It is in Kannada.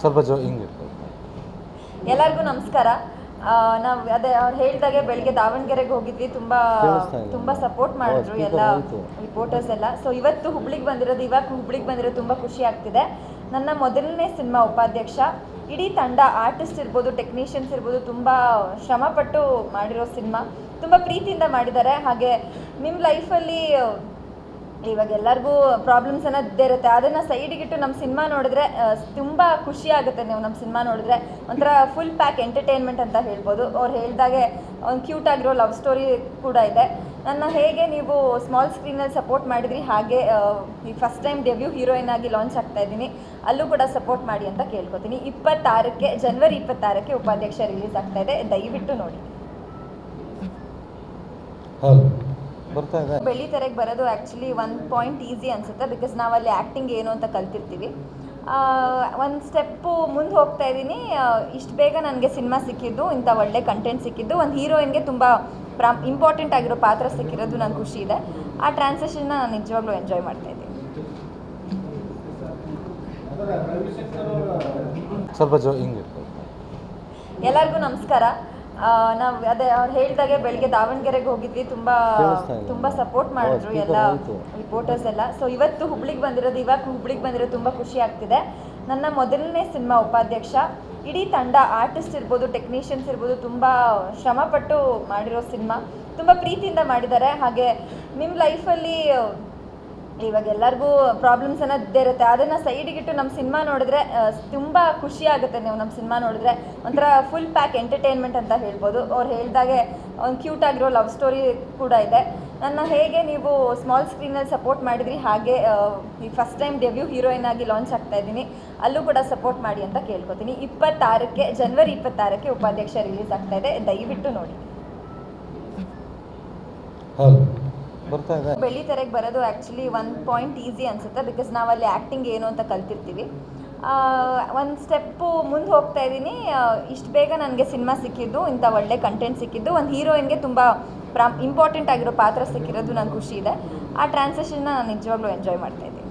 ಸ್ವಲ್ಪ ಜೋ ಹಿಂಗೆ ಎಲ್ಲರಿಗೂ ನಮಸ್ಕಾರ. ನಾವ್ ಅದೇ ಅವ್ರು ಹೇಳ್ದಾಗೆ ಬೆಳಿಗ್ಗೆ ದಾವಣಗೆರೆಗೆ ಹೋಗಿದ್ವಿ. ತುಂಬಾ ತುಂಬಾ ಸಪೋರ್ಟ್ ಮಾಡಿದ್ರು ಎಲ್ಲ ರಿಪೋರ್ಟರ್ಸ್ ಎಲ್ಲ. ಸೊ ಇವತ್ತು ಹುಬ್ಳಿಗೆ ಬಂದಿರೋದು ಇವಾಗ ಹುಬ್ಳಿಗೆ ಬಂದಿರೋದು ತುಂಬಾ ಖುಷಿ ಆಗ್ತಿದೆ. ನನ್ನ ಮೊದಲನೇ ಸಿನಿಮಾ ಉಪಾಧ್ಯಕ್ಷ ಇಡೀ ತಂಡ ಆರ್ಟಿಸ್ಟ್ ಇರ್ಬೋದು ಟೆಕ್ನಿಷಿಯನ್ಸ್ ಇರ್ಬೋದು ತುಂಬ ಶ್ರಮಪಟ್ಟು ಮಾಡಿರೋ ಸಿನಿಮಾ. ತುಂಬ ಪ್ರೀತಿಯಿಂದ ಮಾಡಿದ್ದಾರೆ. ಹಾಗೆ ನಿಮ್ಮ ಲೈಫಲ್ಲಿ ಇವಾಗ ಎಲ್ಲರಿಗೂ ಪ್ರಾಬ್ಲಮ್ಸ್ ಅನ್ನೋದೇ ಇರುತ್ತೆ. ಅದನ್ನು ಸೈಡಿಗಿಟ್ಟು ನಮ್ಮ ಸಿನಿಮಾ ನೋಡಿದ್ರೆ ತುಂಬ ಖುಷಿ ಆಗುತ್ತೆ ನೀವು ನಮ್ಮ ಸಿನಿಮಾ ನೋಡಿದ್ರೆ. ಒಂಥರ ಫುಲ್ ಪ್ಯಾಕ್ ಎಂಟರ್ಟೈನ್ಮೆಂಟ್ ಅಂತ ಹೇಳ್ಬೋದು. ಅವ್ರು ಹೇಳಿದಾಗೆ ಒಂದು ಕ್ಯೂಟ್ ಆಗಿರೋ ಲವ್ ಸ್ಟೋರಿ ಕೂಡ ಇದೆ. ನನ್ನ ಹೇಗೆ ನೀವು ಸ್ಮಾಲ್ ಸ್ಕ್ರೀನಲ್ಲಿ ಸಪೋರ್ಟ್ ಮಾಡಿದ್ರಿ, ಹಾಗೆ ಈ ಫಸ್ಟ್ ಟೈಮ್ ಡೆಬ್ಯೂ ಹೀರೋಯಿನ್ ಆಗಿ ಲಾಂಚ್ ಆಗ್ತಾ ಇದ್ದೀನಿ. ಅಲ್ಲೂ ಕೂಡ ಸಪೋರ್ಟ್ ಮಾಡಿ ಅಂತ ಕೇಳ್ಕೊತೀನಿ. ಇಪ್ಪತ್ತಾರಕ್ಕೆ ಜನವರಿ ಇಪ್ಪತ್ತಾರಕ್ಕೆ ಉಪಾಧ್ಯಕ್ಷ ರಿಲೀಸ್ ಆಗ್ತಾ ಇದೆ. ದಯವಿಟ್ಟು ನೋಡಿ. ಬರ್ತಾ ಇದೆ. ಬೆಳ್ಳಿತೆರೆಗೆ ಬರೋದು ಆ್ಯಕ್ಚುಲಿ ಒನ್ ಪಾಯಿಂಟ್ ಈಸಿ ಅನಿಸುತ್ತೆ ಬಿಕಾಸ್ ನಾವಲ್ಲಿ ಆ್ಯಕ್ಟಿಂಗ್ ಏನು ಅಂತ ಕಲ್ತಿರ್ತೀವಿ. ಒಂದು ಸ್ಟೆಪ್ಪು ಮುಂದೆ ಹೋಗ್ತಾ ಇದ್ದೀನಿ ಇಷ್ಟು ಬೇಗ ನನಗೆ ಸಿನಿಮಾ ಸಿಕ್ಕಿದ್ದು ಇಂಥ ಒಳ್ಳೆ ಕಂಟೆಂಟ್ ಸಿಕ್ಕಿದ್ದು. ಒಂದು ಹೀರೋಯಿನ್ಗೆ ತುಂಬ ಪ್ರಾ ಇಂಪಾರ್ಟೆಂಟ್ ಆಗಿರೋ ಪಾತ್ರ ಸಿಕ್ಕಿರೋದು ನಂಗೆ ಖುಷಿ ಇದೆ. ಆ ಟ್ರಾನ್ಸಾಕ್ಷನ್ನ ನಾನು ನಿಜವಾಗ್ಲೂ ಎಂಜಾಯ್ ಮಾಡ್ತಾ ಇದ್ದೀನಿ. ಸ್ವಲ್ಪ ಎಲ್ಲರಿಗೂ ನಮಸ್ಕಾರ. ನಾವು ಅದೇ ಅವ್ರು ಹೇಳಿದಾಗೆ ಬೆಳಿಗ್ಗೆ ದಾವಣಗೆರೆಗೆ ಹೋಗಿದ್ವಿ. ತುಂಬ ತುಂಬಾ ಸಪೋರ್ಟ್ ಮಾಡಿದ್ರು ಎಲ್ಲ. ರಿಪೋರ್ಟರ್ಸ್ ಎಲ್ಲ. ಸೊ ಇವತ್ತು ಹುಬ್ಳಿಗೆ ಬಂದಿರೋದು ಇವಾಗ ಹುಬ್ಳಿಗೆ ಬಂದಿರೋದು ತುಂಬ ಖುಷಿ ಆಗ್ತಿದೆ. ನನ್ನ ಮೊದಲನೇ ಸಿನಿಮಾ ಉಪಾಧ್ಯಕ್ಷ ಇಡೀ ತಂಡ ಆರ್ಟಿಸ್ಟ್ ಇರ್ಬೋದು ಟೆಕ್ನಿಷಿಯನ್ಸ್ ಇರ್ಬೋದು ತುಂಬ ಶ್ರಮಪಟ್ಟು ಮಾಡಿರೋ ಸಿನಿಮಾ. ತುಂಬ ಪ್ರೀತಿಯಿಂದ ಮಾಡಿದ್ದಾರೆ. ಹಾಗೆ ನಿಮ್ಮ ಲೈಫಲ್ಲಿ ಇವಾಗ ಎಲ್ಲರಿಗೂ ಪ್ರಾಬ್ಲಮ್ಸ್ ಅನ್ನೋದೇ ಇರುತ್ತೆ. ಅದನ್ನು ಸೈಡಿಗಿಟ್ಟು ನಮ್ಮ ಸಿನಿಮಾ ನೋಡಿದ್ರೆ ತುಂಬ ಖುಷಿ ಆಗುತ್ತೆ ನೀವು ನಮ್ಮ ಸಿನಿಮಾ ನೋಡಿದ್ರೆ. ಒಂಥರ ಫುಲ್ ಪ್ಯಾಕ್ ಎಂಟರ್ಟೈನ್ಮೆಂಟ್ ಅಂತ ಹೇಳ್ಬೋದು. ಅವ್ರು ಹೇಳಿದಾಗೆ ಒಂದು ಕ್ಯೂಟ್ ಆಗಿರೋ ಲವ್ ಸ್ಟೋರಿ ಕೂಡ ಇದೆ. ನನ್ನ ಹೇಗೆ ನೀವು ಸ್ಮಾಲ್ ಸ್ಕ್ರೀನಲ್ಲಿ ಸಪೋರ್ಟ್ ಮಾಡಿದ್ರಿ, ಹಾಗೆ ಈ ಫಸ್ಟ್ ಟೈಮ್ ಡೆಬ್ಯೂ ಹೀರೋಯಿನ್ ಆಗಿ ಲಾಂಚ್ ಆಗ್ತಾ ಇದ್ದೀನಿ. ಅಲ್ಲೂ ಕೂಡ ಸಪೋರ್ಟ್ ಮಾಡಿ ಅಂತ ಕೇಳ್ಕೊತೀನಿ. ಇಪ್ಪತ್ತಾರಕ್ಕೆ ಜನವರಿ ಇಪ್ಪತ್ತಾರಕ್ಕೆ ಉಪಾಧ್ಯಕ್ಷ ರಿಲೀಸ್ ಆಗ್ತಾ ಇದೆ. ದಯವಿಟ್ಟು ನೋಡಿ. ಹೌದು. ಬರ್ತಾ ಇದೆ. ಬೆಳ್ಳಿತೆರೆಗೆ ಬರೋದು ಆ್ಯಕ್ಚುಲಿ ಒನ್ ಪಾಯಿಂಟ್ ಈಸಿ ಅನಿಸುತ್ತೆ ಬಿಕಾಸ್ ನಾವಲ್ಲಿ ಆ್ಯಕ್ಟಿಂಗ್ ಏನು ಅಂತ ಕಲ್ತಿರ್ತೀವಿ. ಒಂದು ಸ್ಟೆಪ್ಪು ಮುಂದೆ ಹೋಗ್ತಾ ಇದ್ದೀನಿ ಇಷ್ಟು ಬೇಗ ನನಗೆ ಸಿನಿಮಾ ಸಿಕ್ಕಿದ್ದು ಇಂಥ ಒಳ್ಳೆ ಕಂಟೆಂಟ್ ಸಿಕ್ಕಿದ್ದು. ಒಂದು ಹೀರೋಯಿನ್ಗೆ ತುಂಬ ಪ್ರಾ ಇಂಪಾರ್ಟೆಂಟ್ ಆಗಿರೋ ಪಾತ್ರ ಸಿಕ್ಕಿರೋದು ನನಗೆ ಖುಷಿ ಇದೆ. ಆ ಟ್ರಾನ್ಸಾಕ್ಷನ್ನ ನಾನು ನಿಜವಾಗ್ಲೂ ಎಂಜಾಯ್ ಮಾಡ್ತಾ ಇದ್ದೀನಿ.